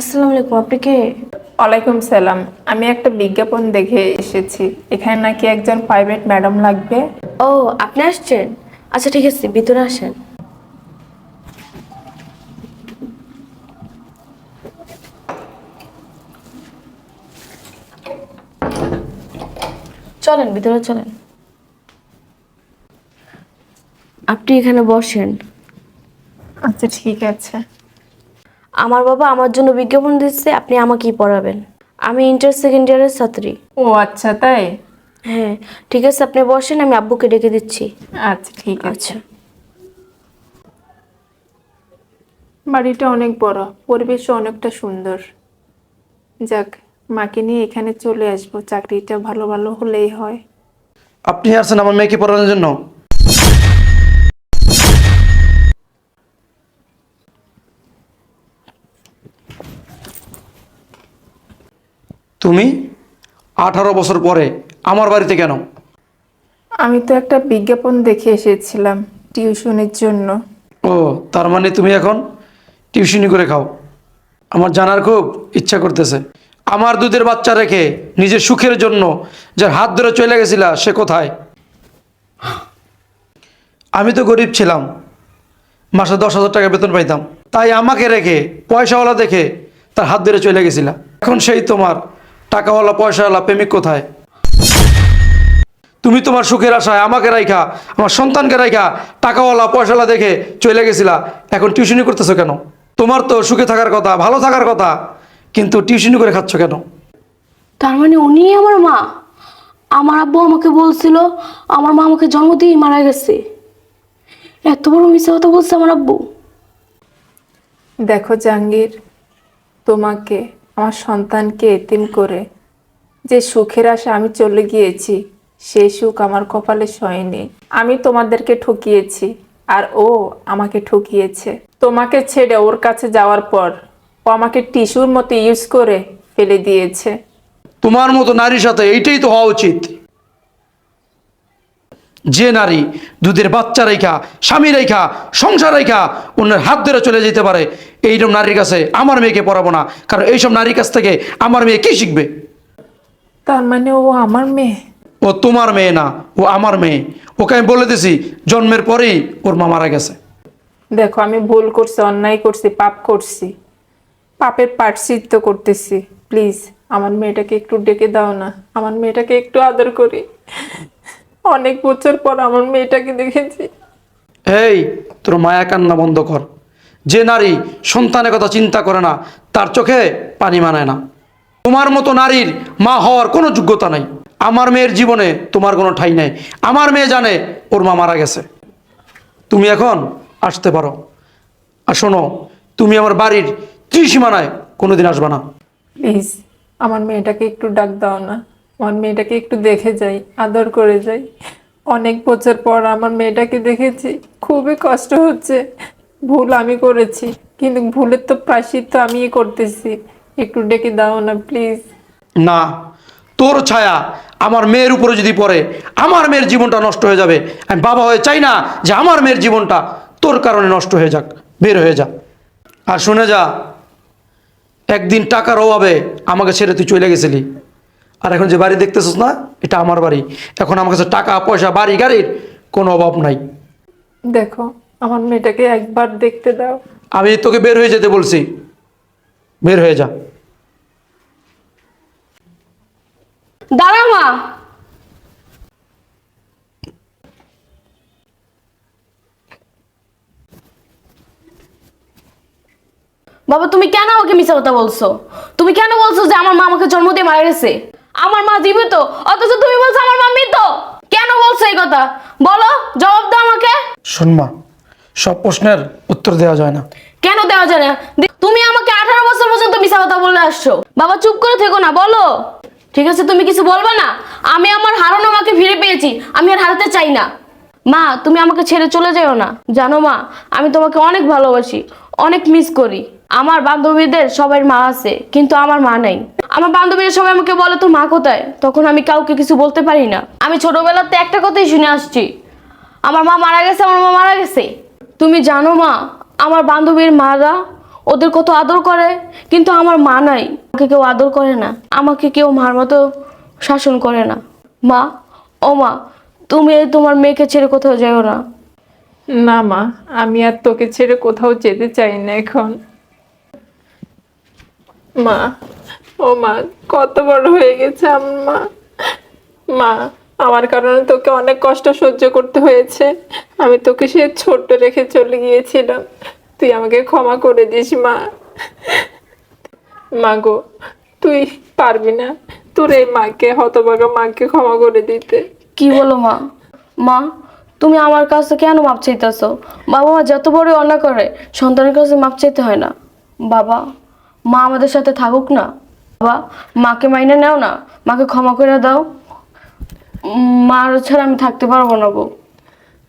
আসসালামু আলাইকুম আপনি কে? ওয়ালাইকুম সালাম। আমি একটা বিজ্ঞাপন দেখে এসেছি। এখানে নাকি একজন প্রাইভেট ম্যাডাম লাগবে। ও আপনি আসছেন? আচ্ছা ঠিক আছে ভিতরে আসেন। চলেন ভিতরে চলেন। আপনি এখানে বসেন। আচ্ছা ঠিক আছে। আমার বাবা আমার জন্য বিজ্ঞাপন দিচ্ছে আপনি আমাকেই পড়াবেন। আমি ইন্টার সেকেন্ড ইয়ারের ছাত্রী। ও আচ্ছা তাই? হ্যাঁ ঠিক আছে আপনি বসেন আমি আব্বুকে ডেকে দিচ্ছি। আচ্ছা ঠিক আছে। আচ্ছা। বাড়িটা অনেক বড় পরিবেশ অনেকটা সুন্দর। যাক মাকে নিয়ে এখানে চলে আসব চাকরিটা ভালো ভালো হলেই হয়। আপনি আসছেন আমার মেয়েকে পড়ানোর জন্য। তুমি আঠারো বছর পরে আমার বাড়িতে কেন? আমি তো একটা বিজ্ঞাপন দেখে এসেছিলাম টিউশনের জন্য। ও তার মানে তুমি এখন টিউশনি করে খাও। আমার জানার খুব ইচ্ছা করতেছে। আমার দুধের বাচ্চা রেখে নিজের সুখের জন্য যার হাত ধরে চলে গেছিলা সে কোথায়? আমি তো গরিব ছিলাম। মাসে দশ হাজার টাকা বেতন পাইতাম। তাই আমাকে রেখে পয়সাওয়ালা দেখে তার হাত ধরে চলে গেছিলা। এখন সেই তোমার টাকাওয়ালা পয়সাওয়ালা প্রেমিক কোথায়? তুমি তোমার সুখের আশায় আমাকে রাইখা আমার সন্তানকে রাইখা টাকাওয়ালা পয়সাওয়ালা দেখে চলে গেছিলা। এখন টিউশনি করতেছো কেন? তোমার তো সুখে থাকার কথা ভালো থাকার কথা কিন্তু টিউশনি করে খাচ্ছ কেন? তার মানে উনি আমার মা। আমার আব্বু আমাকে বলছিল আমার মা আমাকে জন্ম দিয়েই মারা গেছে। এত বড় মিথ্যা কথা বলছে আমার আব্বু। দেখো জাহাঙ্গীর তোমাকে আমার সন্তানকে এতিম করে যে সুখের আশা আমি চলে গিয়েছি, সেই সুখ আমার কপালে সয়নি। আমি তোমাদেরকে ঠকিয়েছি আর ও আমাকে ঠকিয়েছে। তোমাকে ছেড়ে ওর কাছে যাওয়ার পর ও আমাকে টিস্যুর মতো ইউজ করে ফেলে দিয়েছে। তোমার মতো নারীর সাথে এইটাই তো হওয়া উচিত। যে নারী দুধের বাচ্চা রেখা স্বামী রেখা সংসার রেখা অন্যের হাত ধরে চলে যেতে পারে এইরকম নারীর কাছে আমার মেয়েকে পড়াবো না কারণ এইসব নারীর কাছ থেকে আমার মেয়ে কি শিখবে? তার মানে ও আমার মেয়ে। ও তোমার মেয়ে না ও আমার মেয়ে। ওকে আমি বলে দিছি জন্মের পরেই ওর মা মারা গেছে। দেখো আমি ভুল করছি অন্যায় করছি পাপ করছি। পাপের পার্শ্চিত্য করতেছি। প্লিজ আমার মেয়েটাকে একটু ডেকে দাও না। আমার মেয়েটাকে একটু আদর করি। অনেক বছর পর আমার মেয়েটাকে দেখেছি। এই তোর মায়া কান্না বন্ধ কর। যে নারী সন্তানের কথা চিন্তা করে না তার চোখে পানি মানায় না। তোমার মতো নারীর মা হওয়ার কোনো যোগ্যতা নাই। আমার মেয়ের জীবনে তোমার কোনো ঠাই নেই। আমার মেয়ে জানে ওর মা মারা গেছে। তুমি এখন আসতে পারো। আর শোনো তুমি আমার বাড়ির ত্রিসীমানায় কোনোদিন আসবে না। প্লিজ আমার মেয়েটাকে একটু ডাক দাও না। আমার মেয়েটাকে একটু দেখে যাই, আদর করে যাই। অনেক বছর পর আমার মেয়েটাকে দেখেছি, খুবই কষ্ট হচ্ছে। ভুল আমি করেছি, কিন্তু ভুলের তো প্রায়শ্চিত্ত আমিই করতেছি। একটু ডেকে দাও না, প্লিজ। না, তোর ছায়া আমার মেয়ের উপরে যদি পড়ে, আমার মেয়ের জীবনটা নষ্ট হয়ে যাবে। আমি বাবা হয়ে চাই না যে আমার মেয়ের জীবনটা তোর কারণে নষ্ট হয়ে যাক, বের হয়ে যা। আর শুনে যা, একদিন টাকার অভাবে আমাকে ছেড়ে তুই চলে গেছিলি। আর এখন যে বাড়ি দেখতেছিস না এটা আমার বাড়ি। এখন আমার কাছে টাকা পয়সা বাড়ি গাড়ির কোনো অভাব নাই। দেখো আমার মেয়েটাকে একবার দেখতে দাও। আমি তোকে বের হয়ে যেতে বলছি। বের হয়ে যা। দাঁড়া মা। বাবা তুমি কেন আমাকে মিথ্যা কথা বলছো? তুমি কেন বলছো যে আমার মা আমাকে জন্ম দিয়ে মারা গেছে? আমার মা জীবিত? অথচ তুমি বলছো আমার মা মৃত। কেন বলছো এই কথা? বলো জবাব দাও আমাকে। শোনমা সব প্রশ্নের উত্তর দেওয়া যায় না। কেন দেওয়া যায় না? তুমি আমাকে আঠারো বছর পর্যন্ত মিথ্যা কথা বলে আসছো। বাবা চুপ করে থেকো না বলো। ঠিক আছে তুমি কিছু বলবে না? আমি আমার হারানো মাকে ফিরে পেয়েছি আমি আর হারাতে চাই না। মা তুমি আমাকে ছেড়ে চলে যেও না। জানো মা আমি তোমাকে অনেক ভালোবাসি অনেক মিস করি। আমার বান্ধবীদের সবার মা আছে, কিন্তু আমার মা নাই। আমার বান্ধবীরা সবাই আমাকে বলে তো মা কোথায়? তখন আমি কাউকে কিছু বলতে পারি না। আমি ছোটবেলাতে একটা কথাই শুনে আসছি, আমার মা মারা গেছে, আমার মা মারা গেছে। তুমি জানো মা, আমার বান্ধবীর মারা ওদের কত আদর করে, কিন্তু আমার মা নাই। আমাকে কেউ আদর করে না, আমাকে কেউ মার মতো শাসন করে না। মা, ও মা, তুমি তোমার মেয়েকে ছেড়ে কোথাও যাও না। না মা, আমি আর তোকে ছেড়ে কোথাও যেতে চাই না এখন। মা, ও মা, কত বড় হয়ে গেছে আমার মা। মা, আমার কারণে তোকে অনেক কষ্ট সহ্য করতে হয়েছে। আমি তোকে সে ছোট্ট রেখে চলে গিয়েছিলাম। তুই আমাকে ক্ষমা করে দিস, মা। মা গো, তুই পারবি না। তোর এই মাকে, হতভাগা মাকে ক্ষমা করে দিতে। কি বলো মা? মা, তুমি আমার কাছে কেন মাপ চাইতেছো? বাবা মা যত বড় অন্যায় করে, সন্তানের কাছে মাপ চাইতে হয় না। বাবা। মা আমাদের সাথে থাকুক না। বাবা মাকে মাইনে নাও না। মাকে ক্ষমা করে দাও। মার ছাড়া আমি থাকতে পারব না গো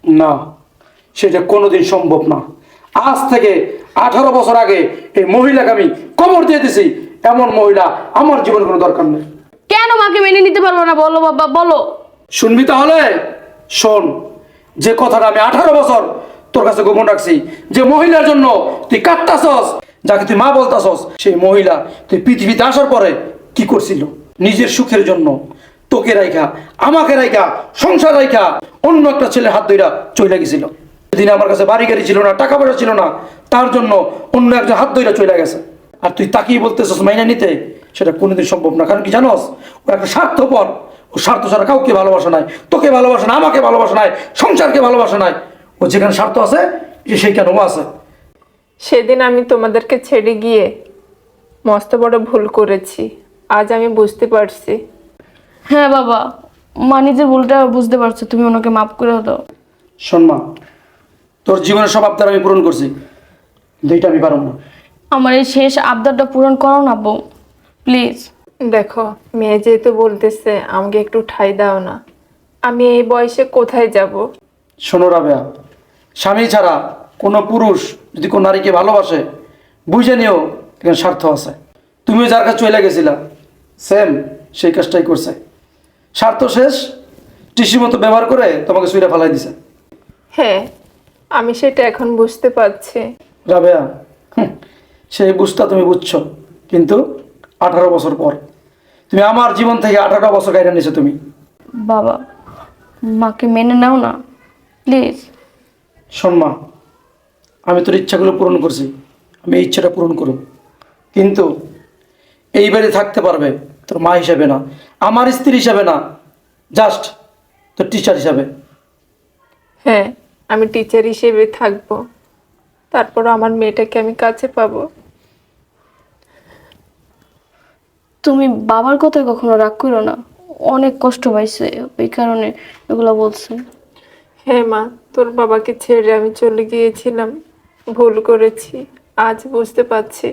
না সেটা কোনোদিন সম্ভব না। আজ থেকে আঠারো বছর আগে এই মহিলাকে আমি কবর দিয়ে দিছি। এমন মহিলা আমার জীবন কোনো দরকার নেই। কেন মাকে মেনে নিতে পারব না? বলো বাবা বলো। শুনবি তাহলে? শোন যে কথাটা আমি আঠারো বছর তোর কাছে গোপন রাখছি যে মহিলার জন্য তুই কাটতাছস যাকে তুই মা বলতাছস, সেই মহিলা তুই পৃথিবীতে আসার পরে কি করছিল? নিজের সুখের জন্য তোকে রাইখা, আমাকে রাইখা, সংসার রাইখা, অন্য একটা ছেলে হাত ধইরা চলে গেছিল। সেদিন আমার কাছে বাড়ি গাড়ি ছিল না, টাকা পয়সা ছিল না, তার জন্য অন্য একজন হাত ধইরা চলে গেছে। আর তুই তাকিয়ে বলতেছস মাইনা নিতে, সেটা কোনোদিন সম্ভব না। কারণ কি জানোস? ও একটা স্বার্থপর, ও স্বার্থ ছাড়া কাউকে ভালোবাসা নাই, তোকে ভালোবাসা না, আমাকে ভালোবাসা নাই, সংসারকে ভালোবাসা নাই। ও যেখানে স্বার্থ আছে সেইখানে ও আছে? সেদিন আমি তোমাদেরকে ছেড়ে গিয়ে মস্ত বড় ভুল করেছি। আজ আমি বুঝতে পারছি। হ্যাঁ বাবা মা নিজের ভুলটা বুঝতে পারছ তুমি ওনাকে মাফ করে দাও। শোন মা তোর জীবনের সব আবদার আমি পূরণ করছি। দুইটা আমি পারব না। আমার এই শেষ আবদারটা পূরণ করো না বউ প্লিজ। দেখো মেয়ে যেহেতু বলতেছে আমাকে একটু ঠাই দাও না। আমি এই বয়সে কোথায় যাব? শোনো রাবেয়া স্বামী ছাড়া কোনো পুরুষ যদি কোনো নারীকে ভালোবাসে বুঝে নিও এখানে স্বার্থ আছে। তুমিও যার কাছে চলে গেছিলা সেম সেই কাজটাই করছে। স্বার্থ শেষ টিসির মতো ব্যবহার করে তোমাকে সুইরা ফেলাই দিছে। হ্যাঁ আমি সেটা এখন বুঝতে পারছি। রাবেয়া সেই বুঝটা তুমি বুঝছ কিন্তু আঠারো বছর পর। তুমি আমার জীবন থেকে আঠারো বছর গাইডে নিয়েছো তুমি। বাবা মাকে মেনে নাও না প্লিজ। শোন মা আমি তোর ইচ্ছাগুলো পূরণ করছি। আমি এই ইচ্ছাটা পূরণ করব কিন্তু এই বাড়ি থাকতে পারবে তোর মা হিসাবে না আমার স্ত্রী হিসাবে না জাস্ট তোর টিচার হিসাবে। হ্যাঁ আমি টিচার হিসেবে থাকব। তারপর আমার মেয়েটাকে আমি কাছে পাবো। তুমি বাবার কথায় কখনো রাগ করো না? অনেক কষ্ট পাইছে ওই কারণে এগুলো বলছে। হ্যাঁ মা তোর বাবাকে ছেড়ে আমি চলে গিয়েছিলাম। ভুল করেছি। আজ বুঝতে পারছি।